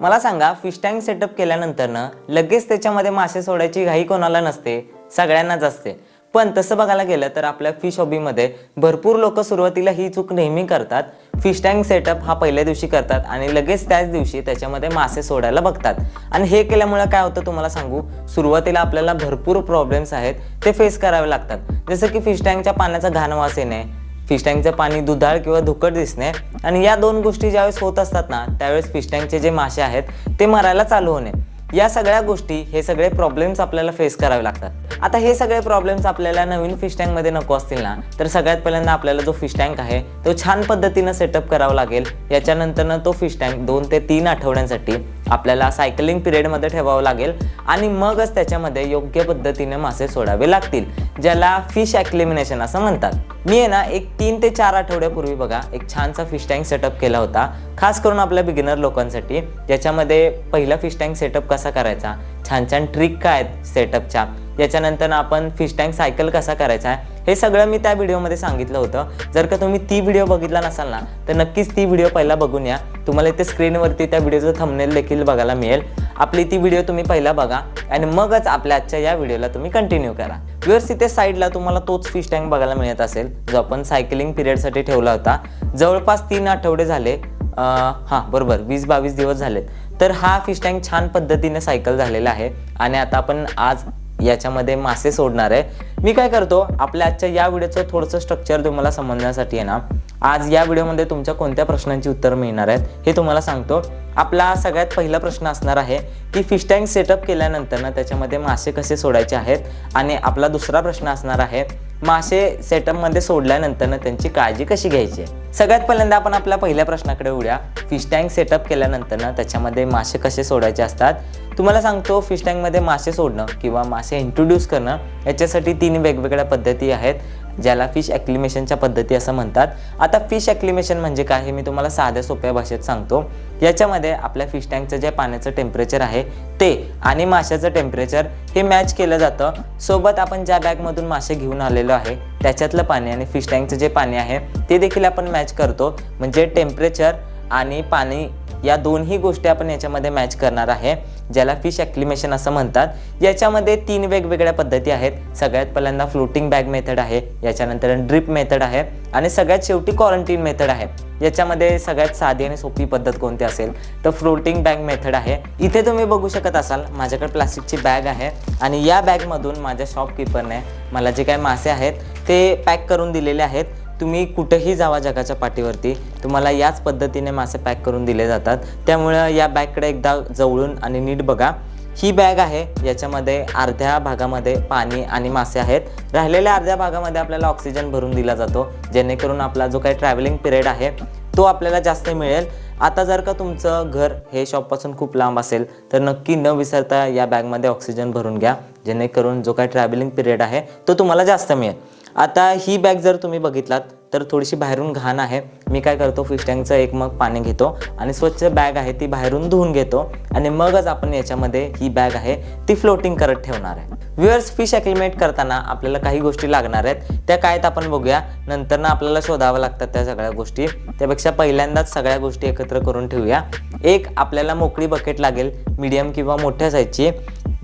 मला सांगा fish tank setup केल्यानंतरनं लगेच त्याच्यामध्ये मासे सोडायची घाई कोणाला नसते सगळ्यांनाच असते. पण तसं बघायला गेलं तर आपल्या फिश हॉबीमध्ये भरपूर लोक सुरुवातीला ही चूक नेहमी करतात. फिश टँक सेटअप हा पहिल्या दिवशी करतात आणि लगेच त्याच दिवशी त्याच्यामध्ये मासे सोडायला बघतात. आणि हे केल्यामुळे काय होतं तुम्हाला सांगू? सुरुवातीला आपल्याला भरपूर प्रॉब्लेम्स आहेत ते फेस करावे लागतात. जसं की फिश टँकच्या पाण्याचा घाण वास येणे फिश टँकचं पाणी दुधाळ किंवा धुकट दिसणे आणि या दोन गोष्टी ज्यावेळेस होत असतात ना त्यावेळेस फिश टँकचे जे मासे आहेत ते मरायला चालू होणे. या सगळ्या गोष्टी हे सगळे प्रॉब्लेम्स आपल्याला फेस करावे लागतात. आता हे सगळे प्रॉब्लेम्स आपल्याला नवीन फिश टँकमध्ये नको असतील ना तर सगळ्यात पहिल्यांदा आपल्याला जो फिश टँक आहे तो छान पद्धतीनं सेटअप करावा लागेल. याच्यानंतरनं तो फिश टँक दोन ते तीन आठवड्यांसाठी आपल्याला सायकलिंग पिरियडमध्ये ठेवावं लागेल आणि मगच त्याच्यामध्ये योग्य पद्धतीने मासे सोडावे लागतील ज्याला फिश ॲक्लिमिनेशन असं म्हणतात. मी आहे ना एक तीन ते चार आठवड्यापूर्वी बघा एक छानसा फिश टँक सेटअप केला होता. खास करून आपल्या बिगिनर लोकांसाठी ज्याच्यामध्ये पहिला फिश टँक सेटअप कसा करायचा? छान छान ट्रिक काय आहेत सेटअपच्या याच्यानंतर आपण फिश टँक सायकल कसा करायचा आहे हे सगळं मी त्या व्हिडिओमध्ये सांगितलं होतं. जर का तुम्ही ती व्हिडिओ बघितला नसाल ना तर नक्कीच ती व्हिडिओ पहिला बघून या. तुम्हाला इथे स्क्रीनवरती त्या व्हिडिओचं थंबनेल देखील बघायला मिळेल. आपली ती व्हिडिओ तुम्ही पहिला बघा आणि मगच आपल्या आजच्या या व्हिडिओला तुम्ही कंटिन्यू करा. व्ह्युअर्स इथे साईडला तुम्हाला तोच फिश टँक बघायला मिळत असेल जो आपण सायकलिंग पिरियडसाठी ठेवला होता. जवळपास तीन आठवडे झाले हां बरोबर वीस बावीस दिवस झालेत. तर हा फिश टँक छान पद्धतीने सायकल झालेला आहे. आणि आता आपण आज याच्यामध्ये मासे सोडणार आहे. मी काय करतो आपल्या आजच्या या व्हिडिओचं थोडंसं स्ट्रक्चर तुम्हाला समजण्यासाठी आहे ना आज या व्हिडिओमध्ये तुमच्या कोणत्या प्रश्नांची उत्तर मिळणार आहेत हे तुम्हाला सांगतो. आपला सगळ्यात पहिला प्रश्न असणार आहे की फिश टँक सेटअप केल्यानंतर ना त्याच्यामध्ये मासे कसे सोडायचे आहेत? आणि आपला दुसरा प्रश्न असणार आहे मासे सेटअपमध्ये सोडल्यानंतर ना त्यांची काळजी कशी घ्यायची? आहे सगळ्यात पहिल्यांदा आपण आपल्या पहिल्या प्रश्नाकडे उड्या फिश टँक सेटअप केल्यानंतर ना त्याच्यामध्ये मासे कसे सोडायचे असतात? तुम्हाला सांगतो फिश टँकमध्ये मासे सोडणं किंवा मासे इंट्रोड्यूस करणं याच्यासाठी तीन वेगवेगळ्या पद्धती आहेत. ज्याला फिश ॲक्लिमेशनच्या पद्धती असं म्हणतात. आता फिश ॲक्लिमेशन म्हणजे काय हे मी तुम्हाला साध्या सोप्या भाषेत सांगतो. याच्यामध्ये आपल्या फिश टँकचं जे पाण्याचं टेम्परेचर आहे ते आणि माशाचं टेम्परेचर हे मॅच केलं जातं. सोबत आपण ज्या बॅगमधून मासे घेऊन आलेलो आहे त्याच्यातलं पाणी आणि फिश टँकचं जे पाणी आहे ते देखील आपण मॅच करतो. म्हणजे टेम्परेचर आणि पाणी या दोन्ही गोष्टी आपण याच्यामध्ये मॅच करणार आहे ज्याला फिश ॲक्लिमेशन असं म्हणतात. याच्यामध्ये तीन वेगवेगळ्या पद्धती आहेत. सगळ्यात पहिल्यांदा फ्लोटिंग बॅग मेथड आहे याच्यानंतर ड्रिप मेथड आहे आणि सगळ्यात शेवटी क्वारंटीन मेथड आहे. याच्यामध्ये सगळ्यात साधी आणि सोपी पद्धत कोणती असेल? तर फ्लोटिंग बॅग मेथड आहे. इथे तुम्ही बघू शकत असाल माझ्याकडे प्लास्टिकची बॅग आहे आणि या बॅगमधून माझ्या शॉपकीपरने मला जे काय मासे आहेत ते पॅक करून दिलेले आहेत. तुम्ही कुठेही जावा जगाच्या पाठीवरती. तुम्हाला याच पद्धतीने मासे पॅक करून दिले जातात. त्यामुळं या बॅगकडे एकदा जवळून आणि नीट बघा. ही बॅग आहे. याच्यामध्ये अर्ध्या भागामध्ये पाणी आणि मासे आहेत. राहिलेल्या अर्ध्या भागामध्ये आपल्याला ऑक्सिजन भरून दिला जातो. जेणेकरून आपला जो काही ट्रॅव्हलिंग पिरियड आहे तो आपल्याला जास्त मिळेल. आता जर का तुमचं घर हे शॉपपासून खूप लांब असेल तर नक्की न विसरता या बॅगमध्ये ऑक्सिजन भरून घ्या. जेणेकरून जो काही ट्रॅव्हलिंग पिरियड आहे तो तुम्हाला जास्त मिळेल. आता ही बॅग जर तुम्ही बघितलात तर थोडीशी बाहेरून घाण आहे. मी काय करतो फिश टँकचं एक मग पाणी घेतो आणि स्वच्छ बॅग आहे ती बाहेरून धुवून घेतो आणि मगच आपण याच्यामध्ये ही बॅग आहे ती फ्लोटिंग करत ठेवणार आहे. व्ह्युअर्स फिश ॲक्लिमेट करताना आपल्याला काही गोष्टी लागणार आहेत. त्या काय आपण बघूया. नंतर ना आपल्याला शोधावं लागतात त्या सगळ्या गोष्टी. त्यापेक्षा पहिल्यांदाच सगळ्या गोष्टी एकत्र करून ठेवूया. एक आपल्याला मोकळी बकेट लागेल मीडियम किंवा मोठ्या साईजची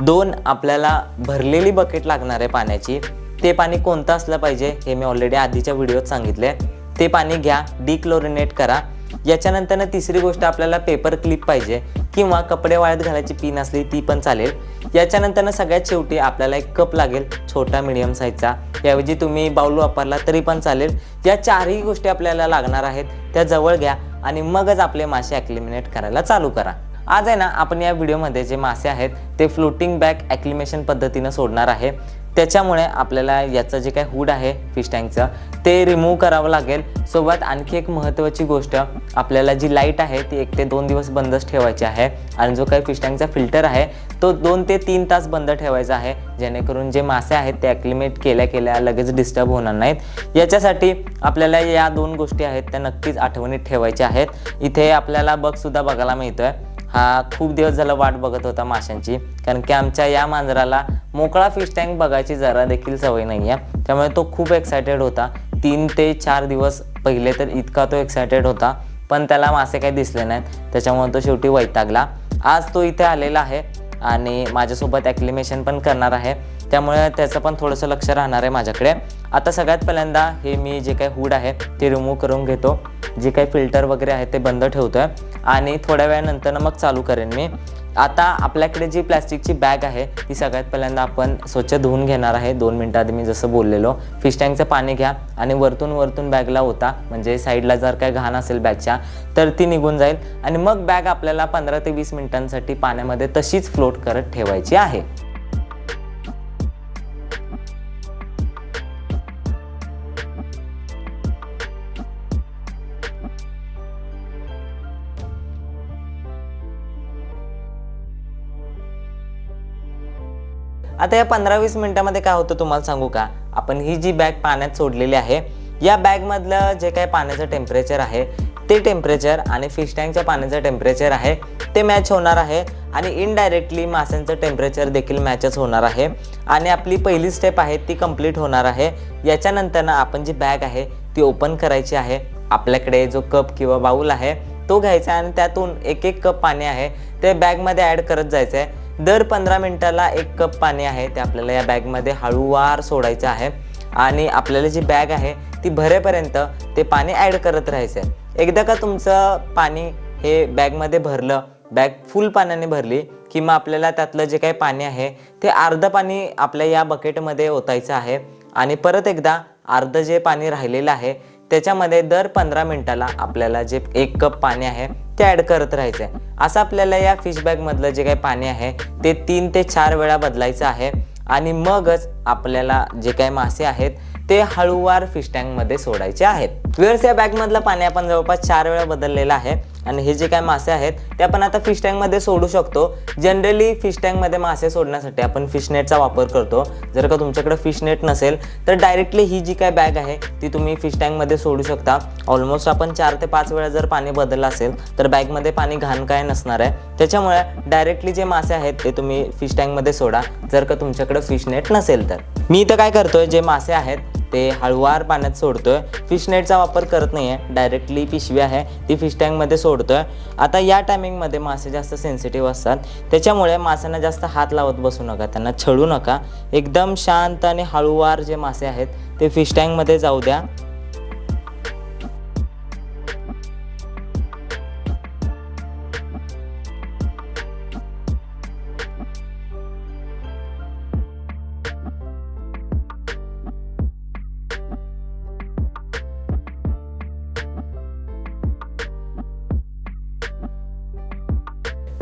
दोन आपल्याला भरलेली बकेट लागणार आहे पाण्याची. ते पाणी कोणतं असलं पाहिजे हे मी ऑलरेडी आधीच्या व्हिडिओत सांगितले. ते पाणी घ्या डिक्लोरिनेट करा. याच्यानंतर तिसरी गोष्ट आपल्याला पेपर क्लिप पाहिजे किंवा कपडे वाळत घालायची पिन असली ती पण चालेल. याच्यानंतर सगळ्यात शेवटी आपल्याला एक कप लागेल छोटा मिडियम साईजचा त्याऐवजी तुम्ही बाऊल वापरला तरी पण चालेल. या चारही गोष्टी आपल्याला लागणार आहेत त्या जवळ घ्या आणि मगच आपले मासे ॲक्लिमिनेट करायला चालू करा. आज आहे ना आपण या व्हिडिओमध्ये जे मासे आहेत ते फ्लोटिंग बॅग ॲक्लिमेशन पद्धतीनं सोडणार आहे. त्याच्यामुळे आपल्याला याचं जे काय हुड आहे फिश टँकचं ते रिमूव्ह करावं लागेल. सोबत आणखी एक महत्त्वाची गोष्ट आपल्याला जी लाइट आहे ती एक ते दोन दिवस बंदच ठेवायची आहे. आणि जो काही फिश टँकचा फिल्टर आहे तो दोन ते तीन तास बंद ठेवायचा आहे. जेणेकरून जे मासे आहेत ते ॲक्लिमेट केल्या केल्या लगेच डिस्टर्ब होणार नाहीत. याच्यासाठी आपल्याला या दोन गोष्टी आहेत त्या नक्कीच आठवणीत ठेवायच्या आहेत. इथे आपल्याला बगसुद्धा बघायला मिळतोय. हा खूप दिवस झाला वाट बघत होता माशांची. कारण की आमच्या या मांजराला मोकळा फिश टँक बघायची जरा देखील सवय नाही आहे त्यामुळे तो खूप एक्सायटेड होता. तीन ते चार दिवस पहिले तर इतका तो एक्सायटेड होता. पण त्याला मासे काही दिसले नाहीत. त्याच्यामुळे तो शेवटी वैतागला. आज तो इथे आलेला आहे आणि माझ्यासोबत ॲक्लिमेशन पण करणार आहे. त्यामुळे त्याचं पण थोडंसं लक्ष राहणार आहे माझ्याकडे. आता सगळ्यात पहिल्यांदा हे मी जे काही हूड आहे ते रिमूव्ह करून घेतो. जे काही फिल्टर वगैरे आहे ते बंद ठेवतो आहे आणि थोड्या वेळानंतर मग चालू करेन मी. आता आपल्याकडे जी प्लॅस्टिकची बॅग आहे ती सगळ्यात पहिल्यांदा आपण स्वच्छ धुवून घेणार आहे. दोन मिनटं आधी मी जसं बोललेलो. फिश टँकचं पाणी घ्या आणि वरतून वरतून बॅगला होता म्हणजे साईडला जर काय घाण असेल बॅगच्या तर ती निघून जाईल. आणि मग बॅग आपल्याला पंधरा ते वीस मिनिटांसाठी पाण्यामध्ये तशीच फ्लोट करत ठेवायची आहे. आता या पंधरा वीस मिनिटामध्ये काय होतं तुम्हाला सांगू का? आपण ही जी बॅग पाण्यात सोडलेली आहे या बॅगमधलं जे काही पाण्याचं टेम्परेचर आहे ते टेम्परेचर आणि फिश टँकच्या पाण्याचं टेम्परेचर आहे ते मॅच होणार आहे. आणि इनडायरेक्टली माशांचं टेम्परेचर देखील मॅचच होणार आहे. आणि आपली पहिली स्टेप आहे ती कंप्लीट होणार आहे. याच्यानंतर ना आपण जी बॅग आहे ती ओपन करायची आहे. आपल्याकडे जो कप किंवा बाऊल आहे तो घ्यायचा आणि त्यातून एक एक कप पाणी आहे ते बॅगमध्ये ॲड करत जायचं आहे दर पंधरा मिनिटाला एक कप पाणी आहे ते आपल्याला या बॅगमध्ये हळूवार सोडायचं आहे. आणि आपल्याला जी बॅग आहे ती भरेपर्यंत ते पाणी ॲड करत राहायचं आहे एकदा का तुमचं पाणी हे बॅगमध्ये भरलं बॅग फुल पाण्याने भरली की मग आपल्याला त्यातलं जे काही पाणी आहे ते अर्धं पाणी आपल्या या बकेटमध्ये ओतायचं आहे आणि परत एकदा अर्धं जे पाणी राहिलेलं आहे त्याच्यामध्ये दर पंधरा मिनिटाला आपल्याला जे एक कप पाणी आहे ते ॲड करत राहायचं आहे असं आपल्याला या फिश बॅगमधलं जे काही पाणी आहे ते तीन ते चार वेळा बदलायचं आहे. आणि मगच आपल्याला जे काही मासे आहेत ते हळूवार फिश टँकमध्ये सोडायचे आहेत. वेळस या बॅगमधलं पाणी आपण जवळपास चार वेळा बदललेलं आहे. आणि हे जे काय मासे आहेत ते आपण आता फिश टँकमध्ये सोडू शकतो. जनरली फिश टँकमध्ये मासे सोडण्यासाठी आपण फिश नेटचा वापर करतो. जर का तुमच्याकडे फिश नेट नसेल तर डायरेक्टली ही जी काय बॅग आहे ती तुम्ही फिश टँकमध्ये सोडू शकता. ऑलमोस्ट आपण चार ते पाच वेळा जर पाणी बदललं असेल तर बॅगमध्ये पाणी घाण काय नसणार आहे. त्याच्यामुळे डायरेक्टली जे मासे आहेत ते तुम्ही फिश टँकमध्ये सोडा. जर का तुमच्याकडे फिश नेट नसेल तर. मी इथं काय करतोय जे मासे आहेत ते हळूवार पाण्यात सोडतोय. फिश नेटचा वापर करत नाही आहे डायरेक्टली पिशवी आहे. ती फिश टँकमध्ये सोडतोय. आता या टायमिंगमध्ये मासे जास्त सेन्सिटिव्ह असतात. त्याच्यामुळे माशांना जास्त हात लावत बसू नका. त्यांना छळू नका. एकदम शांत आणि हळूवार जे मासे आहेत ते फिश टँकमध्ये जाऊ द्या.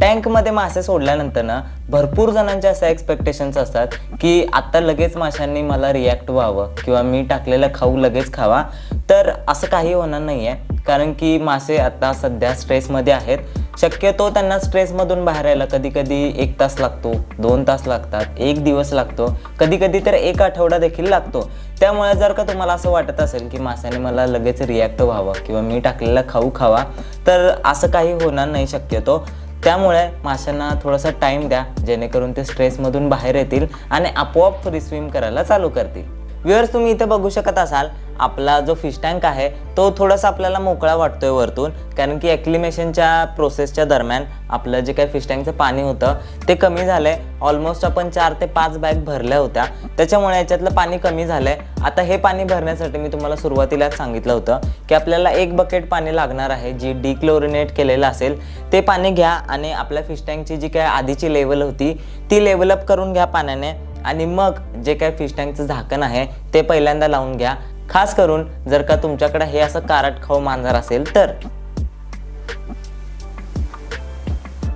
टँकमध्ये मासे सोडल्यानंतर ना भरपूर जणांचे अशा एक्सपेक्टेशन्स असतात की आत्ता लगेच माशांनी मला रिॲक्ट व्हावं किंवा मी टाकलेलं खाऊ लगेच खावा. तर असं काही होणार नाही आहे कारण की मासे आता सध्या स्ट्रेसमध्ये आहेत. शक्यतो त्यांना स्ट्रेसमधून बाहेर यायला कधी कधी एक तास लागतो दोन तास लागतात एक दिवस लागतो. कधी कधी तर एक आठवडा देखील लागतो. त्यामुळे जर का तुम्हाला असं वाटत असेल की माशाने मला लगेच रिॲक्ट व्हावं किंवा मी टाकलेला खाऊ खावा तर असं काही होणार नाही शक्यतो. त्यामुळे माशांना थोडासा टाईम द्या जेणेकरून ते स्ट्रेसमधून बाहेर येतील आणि आपोआप फ्री स्विम करायला चालू करतील. व्ह्युअर्स तुम्ही इथे बघू शकत असाल आपला जो फिश टँक आहे तो थोडासा आपल्याला मोकळा वाटतोय वरतून. कारण की ॲक्लिमेशनच्या प्रोसेसच्या दरम्यान आपलं जे काही फिश टँकचं पाणी होतं ते कमी झालंय. ऑलमोस्ट आपण चार ते पाच बॅग भरल्या होत्या. त्याच्यामुळे याच्यातलं पाणी कमी झालं आहे आता हे पाणी भरण्यासाठी मी तुम्हाला सुरुवातीलाच सांगितलं होतं की आपल्याला एक बकेट पाणी लागणार आहे जी डिक्लोरिनेट केलेलं असेल ते पाणी घ्या आणि आपल्या फिश टँकची जी काय आधीची लेवल होती ती लेवलअप करून घ्या पाण्याने. आणि मग जे काय फिश टँकचं झाकण आहे ते पहिल्यांदा लावून घ्या. खास करून जर का तुमच्याकडे हे असं काराट खाऊ मांजर असेल तर.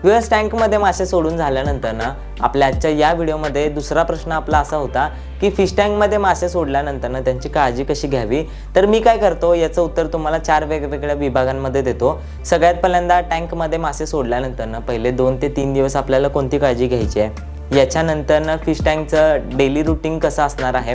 युएस टँकमध्ये मासे सोडून झाल्यानंतर ना आपल्या आजच्या या व्हिडिओमध्ये दुसरा प्रश्न आपला असा होता की फिश टँकमध्ये मासे सोडल्यानंतर ना त्यांची काळजी कशी घ्यावी? तर मी काय करतो याचं उत्तर तुम्हाला चार वेगवेगळ्या विभागांमध्ये देतो. सगळ्यात पहिल्यांदा टँकमध्ये मासे सोडल्यानंतर ना पहिले दोन ते तीन दिवस आपल्याला कोणती काळजी घ्यायची आहे? याच्यानंतरनं फिश टँकचं डेली रुटीन कसं असणार आहे?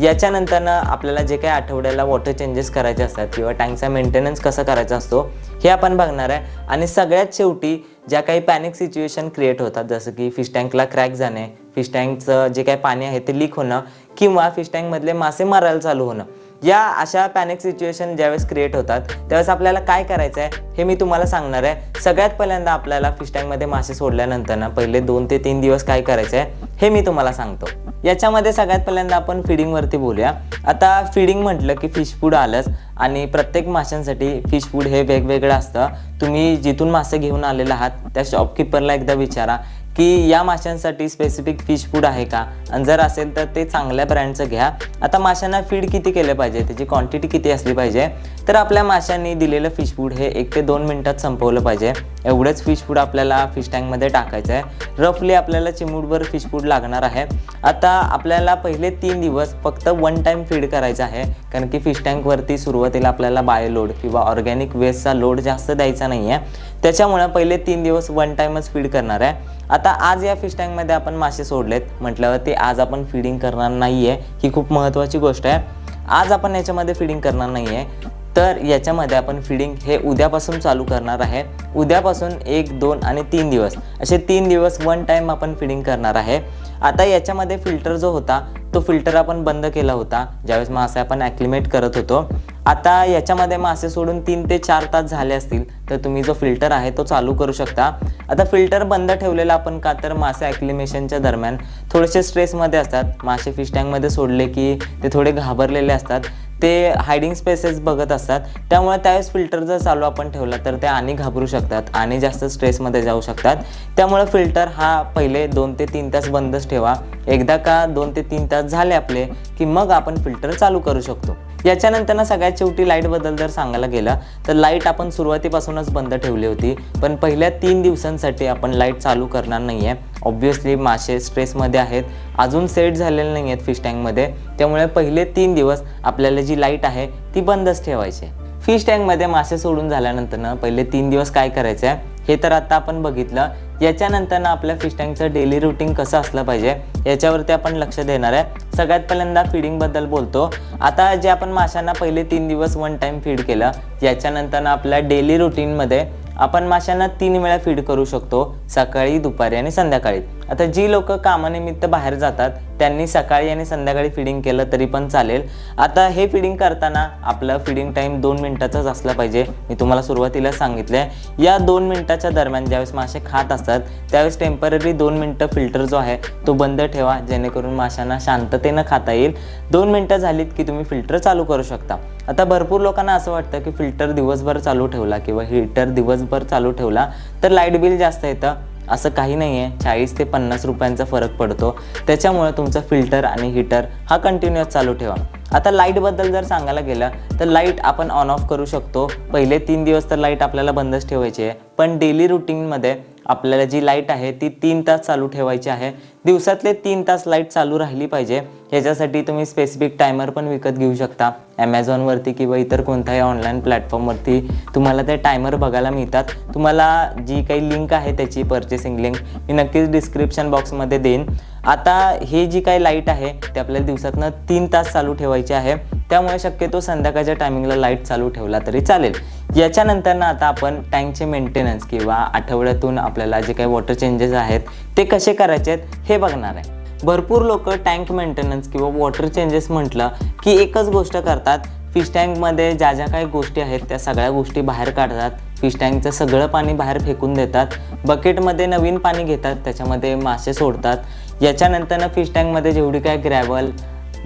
याच्यानंतर आपल्याला जे काही आठवड्याला वॉटर चेंजेस करायचे असतात किंवा टँकचा मेंटेनन्स कसा करायचा असतो हे आपण बघणार आहे. आणि सगळ्यात शेवटी ज्या काही पॅनिक सिच्युएशन क्रिएट होतात जसं की फिश टँकला क्रॅक जाणे फिश टँकचं जे काही पाणी आहे ते लीक होणं किंवा फिश टँकमधले मासे मारायला चालू होणं या अशा पॅनिक सिच्युएशन ज्यावेळेस क्रिएट होतात त्यावेळेस आपल्याला काय करायचं आहे हे मी तुम्हाला सांगणार आहे. सगळ्यात पहिल्यांदा आपल्याला फिश टँकमध्ये मासे सोडल्यानंतर ना पहिले दोन ते तीन दिवस काय करायचं आहे हे मी तुम्हाला सांगतो. याच्यामध्ये सगळ्यात पहिल्यांदा आपण फिडिंगवरती बोलूया. आता फिडिंग म्हटलं की फिश फूड आलंच आणि प्रत्येक माशांसाठी फिश फूड हे वेगवेगळं असतं. तुम्ही जिथून मासे घेऊन आलेले आहात त्या शॉपकीपरला एकदा विचारा की या माशांसाठी स्पेसिफिक फिश फूड आहे का? आणि जर असेल तर ते चांगल्या ब्रँडचं घ्या. आता माशांना फीड किती केलं पाहिजे? त्याची क्वांटिटी किती असली पाहिजे? तर आपल्या माशांनी दिलेलं फिश फूड हे एक ते दोन मिनिटात संपवलं पाहिजे. एवढंच फिश फूड आपल्याला फिश टँकमध्ये टाकायचं आहे रफली आपल्याला चिमूटभर फिश फूड लागणार आहे. आता आपल्याला पहिले तीन दिवस फक्त वन टाईम फीड करायचं आहे. कारण की फिश टँकवरती सुरुवातीला आपल्याला बायोलोड किंवा ऑर्गॅनिक वेस्टचा लोड जास्त द्यायचा नाही आहे त्याच्यामुळे पहिले तीन दिवस वन टाईमच फीड करणार आहे. आता आज या फिश टँकमध्ये आपण मासे सोडलेत. म्हटल्यावरती आज आपण फिडिंग करणार नाही आहे ही खूप महत्त्वाची गोष्ट आहे. आज आपण याच्यामध्ये फिडिंग करणार नाही आहे तर याच्यामध्ये आपण फिडिंग हे उद्यापासून चालू करणार आहे. उद्यापासून एक दोन आणि तीन दिवस. असे तीन दिवस वन टाईम आपण फिडिंग करणार आहे. आता याच्यामध्ये फिल्टर जो होता तो फिल्टर आपण बंद केला होता. ज्यावेळेस मासे आपण ॲक्लिमेट करत होतो. आता याच्यामध्ये मासे सोडून तीन ते चार तास झाले असतील तर तुम्ही जो फिल्टर आहे तो चालू करू शकता. आता फिल्टर बंद ठेवलेला आपण का तर मासे ॲक्लिमेशनच्या दरम्यान थोडेसे स्ट्रेसमध्ये असतात. मासे फिश टँकमध्ये सोडले की ते थोडे घाबरलेले असतात. ते हायडिंग स्पेसेस बघत असतात. त्यामुळे त्यावेळेस फिल्टर जर चालू आपण ठेवला तर ते आणि घाबरू शकतात आणि जास्त स्ट्रेसमध्ये जाऊ शकतात. त्यामुळे फिल्टर हा पहिले दोन ते तीन तास बंदच ठेवा. एकदा का दोन ते तीन तास झाले आपले की मग आपण फिल्टर चालू करू शकतो. याच्यानंतर ना सगळ्यात शेवटी लाईटबद्दल जर सांगायला गेलं तर लाइट आपण सुरुवातीपासूनच बंद ठेवली होती. पण पहिल्या तीन दिवसांसाठी आपण लाइट चालू करणार नाही आहे ऑब्व्हियसली मासे स्ट्रेसमध्ये आहेत. अजून सेट झालेले नाही आहेत फिश टँकमध्ये त्यामुळे पहिले तीन दिवस आपल्याला जी लाइट आहे ती बंदच ठेवायची. फिश टँकमध्ये मासे सोडून झाल्यानंतर पहिले तीन दिवस काय करायचं आहे हे तर आता आपण बघितलं. याच्यानंतर ना आपल्या फिश टँकचं डेली रुटीन कसं असलं पाहिजे याच्यावरती आपण लक्ष देणार आहे. सगळ्यात पहिल्यांदा फिडिंगबद्दल बोलतो. आता जे आपण माशांना पहिले तीन दिवस वन टाईम फीड केलं याच्यानंतर ना आपल्या डेली रुटीनमध्ये आपण माशांना तीन वेळा फीड करू शकतो सकाळी दुपारी आणि संध्याकाळी. आता जी लोक कामानिमित्त बाहेर जातात त्यांनी सकाळी आणि संध्याकाळी फिडिंग केलं तरी पण चालेल. आता हे फिडिंग करताना आपलं फिडिंग टाईम दोन मिनटाचाच असला पाहिजे. मी तुम्हाला सुरुवातीला सांगितलं आहे या दोन मिनटाच्या दरम्यान ज्यावेळेस मासे खात असतात त्यावेळेस टेंपररी दोन मिनटं फिल्टर जो आहे तो बंद ठेवा जेणेकरून माशांना शांततेनं खाता येईल. दोन मिनटं झालीत की तुम्ही फिल्टर चालू करू शकता. आता भरपूर लोकांना असं वाटतं की फिल्टर दिवसभर चालू ठेवला किंवा हीटर दिवसभर चालू ठेवला तर लाइट बिल जास्त येतं. असं काही नाही आहे चाळीस ते पन्नास रुपयांचा फरक पडतो. त्याच्यामुळे तुमचं फिल्टर आणि हीटर हा कंटिन्युअस चालू ठेवा. आता लाईटबद्दल जर सांगायला गेलं तर लाइट आपण ऑन ऑफ करू शकतो. पहिले तीन दिवस तर लाइट आपल्याला बंदच ठेवायची आहे. पण डेली रुटीनमध्ये आपल्याला जी लाइट आहे ती तीन तास चालू ठेवायची आहे. दिवसातले तीन तास लाइट चालू राहिली पाहिजे. ह्याच्यासाठी तुम्ही स्पेसिफिक टायमर पण विकत घेऊ शकता. ॲमेझॉनवरती किंवा इतर कोणत्याही ऑनलाईन प्लॅटफॉर्मवरती तुम्हाला ते टायमर बघायला मिळतात. तुम्हाला जी काही लिंक आहे त्याची पर्चेसिंग लिंक मी नक्कीच डिस्क्रिप्शन बॉक्समध्ये देईन. आता हे जी काही लाइट आहे ते आपल्याला दिवसातनं तीन तास चालू ठेवायची आहे. त्यामुळे शक्यतो संध्याकाळच्या टायमिंगला लाइट चालू ठेवला तरी चालेल. याच्यानंतर ना आता आपण टँकचे मेंटेनन्स किंवा आठवड्यातून आपल्याला जे काही वॉटर चेंजेस आहेत ते कसे करायचे आहेत हे बघणार आहे. भरपूर लोक टँक मेंटेनन्स किंवा वॉटर चेंजेस म्हटलं की एकच गोष्ट करतात फिश टँकमध्ये ज्या ज्या काही गोष्टी आहेत त्या सगळ्या गोष्टी बाहेर काढतात. फिश टँकचं सगळं पाणी बाहेर फेकून देतात. बकेटमध्ये नवीन पाणी घेतात त्याच्यामध्ये मासे सोडतात. याच्यानंतरनं फिश टँकमध्ये जेवढी काय ग्रॅव्हल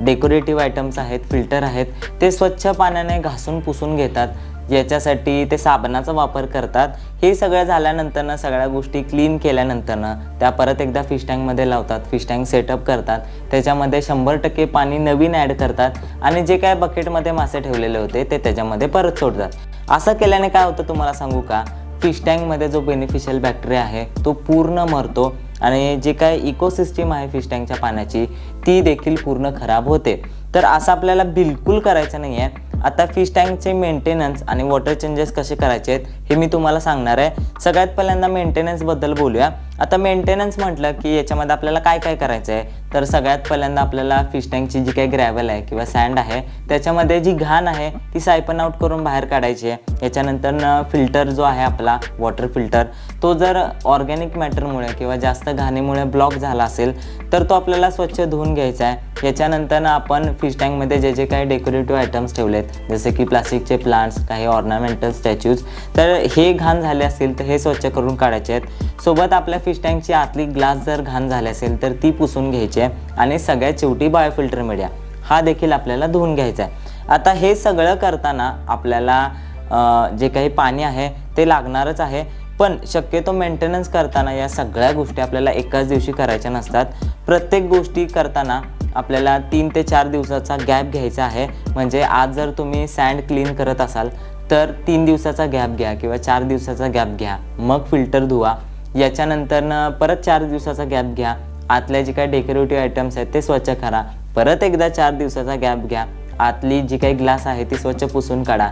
डेकोरेटिव्ह आयटम्स आहेत फिल्टर आहेत ते स्वच्छ पाण्याने घासून पुसून घेतात. याच्यासाठी ते साबणाचा वापर करतात. हे सगळं झाल्यानंतरनं सगळ्या गोष्टी क्लीन केल्यानंतरनं त्या परत एकदा फिश टँकमध्ये लावतात. फिश टँक सेटअप करतात. त्याच्यामध्ये शंभर टक्के पाणी नवीन ॲड करतात आणि जे काय बकेटमध्ये मासे ठेवलेले होते ते त्याच्यामध्ये परत सोडतात. असं केल्याने काय होतं तुम्हाला सांगू का? फिश टँकमध्ये जो बेनिफिशियल बॅक्टेरिया आहे तो पूर्ण मरतो. आणि जे काय इकोसिस्टीम आहे फिश टँकच्या पाण्याची ती देखील पूर्ण खराब होते. तर असं आपल्याला बिलकुल करायचं नाही आहे आता फिश टँकचे मेंटेनन्स आणि वॉटर चेंजेस कसे करायचे आहेत हे मी तुम्हाला सांगणार आहे. सगळ्यात पहिल्यांदा मेंटेनन्सबद्दल बोलूया. आता मेंटेनन्स म्हटलं की याच्यामध्ये आपल्याला काय काय करायचं आहे तर सगळ्यात पहिल्यांदा आपल्याला फिश टँकची जी काही ग्रॅव्हल आहे किंवा सँड आहे त्याच्यामध्ये जी घाण आहे ती सायपन आउट करून बाहेर काढायची आहे. याच्यानंतर फिल्टर जो आहे आपला वॉटर फिल्टर तो जर ऑर्गॅनिक मॅटरमुळे किंवा जास्त घाणीमुळे ब्लॉक झाला असेल तर तो आपल्याला स्वच्छ धुवून घ्यायचा आहे. याच्यानंतर आपण फिश टँकमध्ये जे जे काही डेकोरेटिव्ह आयटम्स ठेवलेत जसे की प्लास्टिकचे प्लांट्स काही ऑर्नामेंटल स्टॅच्यूज तर हे घाण झाले असतील तर हे स्वच्छ करून काढायचे आहेत. सोबत आपल्या फिश टँकची आतली ग्लास जर घाण झाली असेल तर ती पुसून घ्यायची आहे आणि सगळ्यात शेवटी बायोफिल्टर मीडिया हा देखील आपल्याला धुवून घ्यायचा आहे. आता हे सगळं करताना आपल्याला जे काही पाणी आहे ते लागणारच आहे. पण शक्यतो मेंटेनन्स करताना या सगळ्या गोष्टी आपल्याला एकाच दिवशी करायच्या नसतात. प्रत्येक गोष्टी करताना आपल्याला तीन ते चार दिवसाचा गॅप घ्यायचा आहे. म्हणजे आज जर तुम्ही सँड क्लीन करत असाल तर तीन दिवसाचा गॅप घ्या किंवा चार दिवसाचा गॅप घ्या. मग फिल्टर धुवा. याच्यानंतरनं परत चार दिवसाचा गॅप घ्या. आतल्या जे काही डेकोरेटिव्ह आयटम्स आहेत ते स्वच्छ करा. परत एकदा चार दिवसाचा गॅप घ्या. आतली जी काही ग्लास आहे ती स्वच्छ पुसून काढा.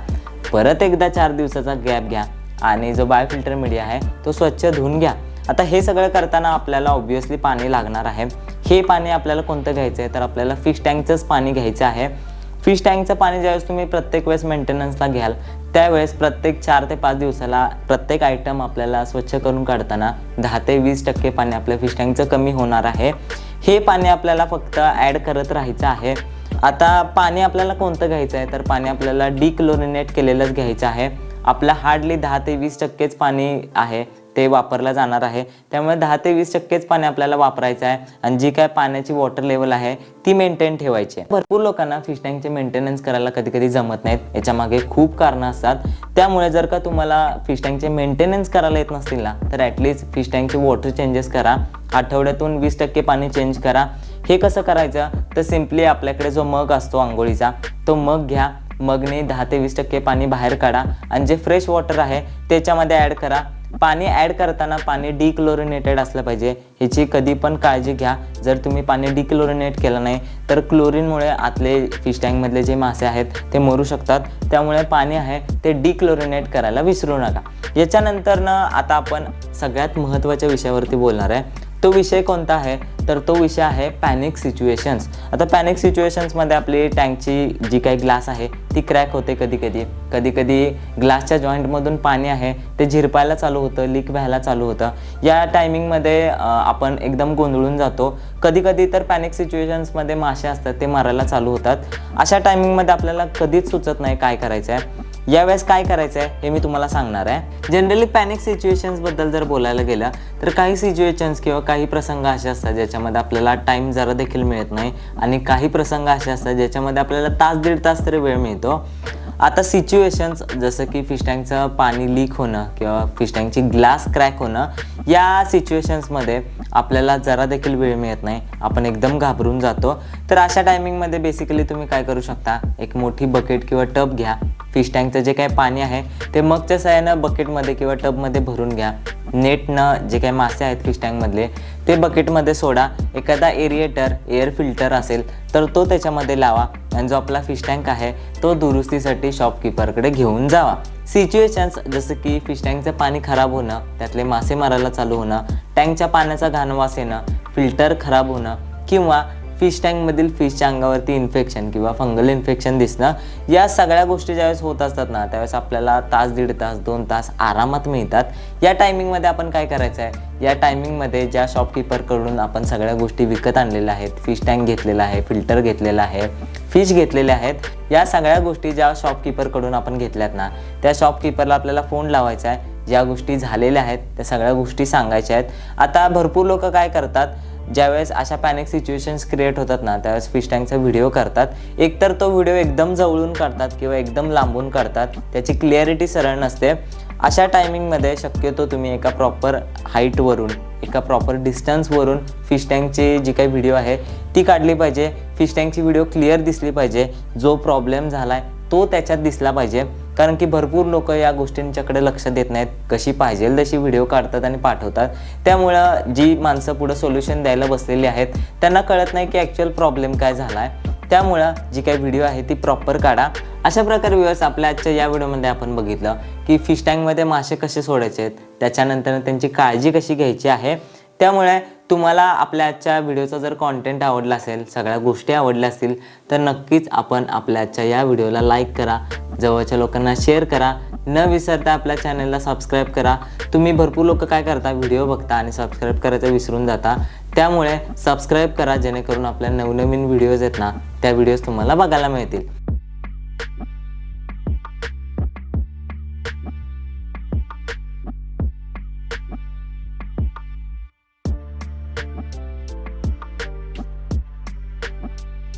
परत एकदा चार दिवसाचा गॅप घ्या. आणि जो बायोफिल्टर मीडिया आहे तो स्वच्छ धुवून घ्या. आता हे सगळं करताना आपल्याला ऑब्विसली पाणी लागणार आहे. हे पाणी आपल्याला कोणतं घ्यायचं आहे तर आपल्याला फिश टँकचंच पाणी घ्यायचं आहे. फिश टँकचं पाणी ज्यावेळेस तुम्ही प्रत्येक वेळेस मेंटेनन्सला घ्याल त्यावेळेस प्रत्येक चार ते पाच दिवसाला प्रत्येक आयटम आपल्याला स्वच्छ करून काढताना दहा ते वीस टक्के पाणी आपल्या फिश टँकचं कमी होणार आहे. हे पाणी आपल्याला फक्त ॲड करत राहायचं आहे. आता पाणी आपल्याला कोणतं घ्यायचं आहे? तर पाणी आपल्याला डिक्लोरिनेट केलेलंच घ्यायचं आहे. आपलं हार्डली दहा ते वीस टक्केच पाणी आहे. ते वापरलं जाणार आहे. त्यामुळे दहा ते वीस टक्केच पाणी आपल्याला वापरायचं आहे आणि जी काय पाण्याची वॉटर लेवल आहे ती मेंटेन ठेवायची आहे. भरपूर लोकांना फिश टँकचे मेंटेनन्स करायला कधी कधी जमत नाहीत. याच्यामागे खूप कारणं असतात. त्यामुळे जर का तुम्हाला फिश टँकचे मेंटेनन्स करायला येत नसतील ना तर ॲटलिस्ट फिश टँकचे वॉटर चेंजेस करा. आठवड्यातून वीस टक्के पाणी चेंज करा. हे कसं करायचं? तर सिम्पली आपल्याकडे जो मग असतो आंघोळीचा तो मग घ्या. मगने दहा ते वीस टक्के पाणी बाहेर काढा. आणि जे फ्रेश वॉटर आहे त्याच्यामध्ये ॲड करा. पाणी ॲड करताना पाणी डिक्लोरिनेटेड असलं पाहिजे. ह्याची कधी पण काळजी घ्या. जर तुम्ही पाणी डिक्लोरिनेट केलं नाही तर क्लोरीनमुळे आतले फिश टँकमधले जे मासे आहेत ते मरू शकतात. त्यामुळे पाणी आहे ते डिक्लोरिनेट करायला विसरू नका. याच्यानंतरनं आता आपण सगळ्यात महत्त्वाच्या विषयावरती बोलणार आहे. तो विषय कोणता आहे? तर तो विषय आहे पॅनिक सिच्युएशन्स आता पॅनिक सिच्युएशन्समध्ये आपली टँकची जी काही ग्लास आहे ती क्रॅक होते कधी कधी कधी कधी ग्लासच्या जॉईंटमधून पाणी आहे ते झिरपायला चालू होतं लीक व्हायला चालू होतं. या टायमिंगमध्ये आपण एकदम गोंधळून जातो. कधी कधी तर पॅनिक सिच्युएशन्समध्ये मासे असतात ते मारायला चालू होतात. अशा टायमिंगमध्ये आपल्याला कधीच सुचत नाही काय करायचं आहे यावेळेस काय करायचं आहे हे मी तुम्हाला सांगणार आहे. जनरली पॅनिक सिच्युएशन्सबद्दल जर बोलायला गेलं तर काही सिच्युएशन्स किंवा काही प्रसंग असे असतात ज्याच्यामध्ये आपल्याला टाईम जरा देखील मिळत नाही. आणि काही प्रसंग असे असतात ज्याच्यामध्ये आपल्याला तास दीड तास तरी वेळ मिळतो. आता सिच्युएशन्स जसं की फिश टँकचं पाणी लीक होणं किंवा फिश टँकची ग्लास क्रॅक होणं या सिच्युएशन्समध्ये आपल्याला जरा देखील वेळ मिळत नाही. आपण एकदम घाबरून जातो. तर अशा टायमिंगमध्ये बेसिकली तुम्ही काय करू शकता? एक मोठी बकेट किंवा टब घ्या. फिश टँकचं जे काही पाणी आहे ते मगच्या सहाय्यानं बकेटमध्ये किंवा टबमध्ये भरून घ्या. नेटनं जे काही मासे आहेत फिश टँकमधले ते बकेटमध्ये सोडा. एखादा एरिएटर एअर फिल्टर असेल तर तो त्याच्यामध्ये लावा. आणि जो आपला फिश टँक आहे तो दुरुस्तीसाठी शॉपकीपरकडे घेऊन जावा. सिच्युएशन्स जसं की फिश टँकचं पाणी खराब होणं त्यातले मासे मारायला चालू होणं टँकच्या पाण्याचा घाणवास येणं फिल्टर खराब होणं किंवा फिश टँकमधील फिशच्या अंगावरती इन्फेक्शन किंवा फंगल इन्फेक्शन दिसणं या सगळ्या गोष्टी ज्यावेळेस होत असतात ना त्यावेळेस आपल्याला तास दीड तास दोन तास आरामात मिळतात. या टायमिंगमध्ये आपण काय करायचं आहे? या टायमिंगमध्ये ज्या शॉपकीपरकडून आपण सगळ्या गोष्टी विकत आणलेल्या आहेत फिश टँक घेतलेला आहे फिल्टर घेतलेला आहे फिश घेतलेल्या आहेत या सगळ्या गोष्टी ज्या शॉपकीपरकडून आपण घेतल्यात ना त्या शॉपकीपरला आपल्याला फोन लावायचा आहे. ज्या गोष्टी झालेल्या आहेत त्या सगळ्या गोष्टी सांगायच्या आहेत. आता भरपूर लोक काय करतात? ज्यावेळेस अशा पॅनिक सिच्युएशन्स क्रिएट होतात ना त्यावेळेस फिश टँकचा व्हिडिओ करतात. एकतर तो व्हिडिओ एकदम जवळून काढतात किंवा एकदम लांबून काढतात त्याची क्लिअरिटी सरळ नसते. अशा टायमिंगमध्ये शक्यतो तुम्ही एका प्रॉपर हाईटवरून एका प्रॉपर डिस्टन्सवरून फिश टँकची जी काही व्हिडिओ आहे ती काढली पाहिजे. फिश टँकची व्हिडिओ क्लिअर दिसली पाहिजे. जो प्रॉब्लेम झाला आहे तो त्याच्यात दिसला पाहिजे. कारण की भरपूर लोक या गोष्टींच्याकडे लक्ष देत नाहीत. कशी पाहिजे तशी व्हिडिओ काढतात आणि पाठवतात. त्यामुळं जी माणसं पुढं सोल्युशन द्यायला बसलेली आहेत त्यांना कळत नाही की ॲक्च्युअल प्रॉब्लेम काय झाला आहे त्यामुळं जी काही व्हिडिओ आहे ती प्रॉपर काढा. अशा प्रकारे व्यवस्थ आपल्या आजच्या या व्हिडिओमध्ये आपण बघितलं की फिश टँकमध्ये मासे कसे सोडायचे आहेत त्याच्यानंतर त्यांची काळजी कशी घ्यायची आहे. त्यामुळे तुम्हाला आपल्या आजच्या व्हिडिओचा जर कॉन्टेंट आवडला असेल सगळ्या गोष्टी आवडल्या असतील तर नक्कीच आपण आपल्या आजच्या या व्हिडिओला लाईक करा जवळच्या लोकांना शेअर करा न विसरता आपल्या चॅनलला सबस्क्राईब करा. तुम्ही भरपूर लोक काय करता व्हिडिओ बघता आणि सबस्क्राईब करायचं विसरून जाता. त्यामुळे सबस्क्राईब करा जेणेकरून आपल्या नवनवीन व्हिडिओज आहेत ना त्या व्हिडिओज तुम्हाला बघायला मिळतील.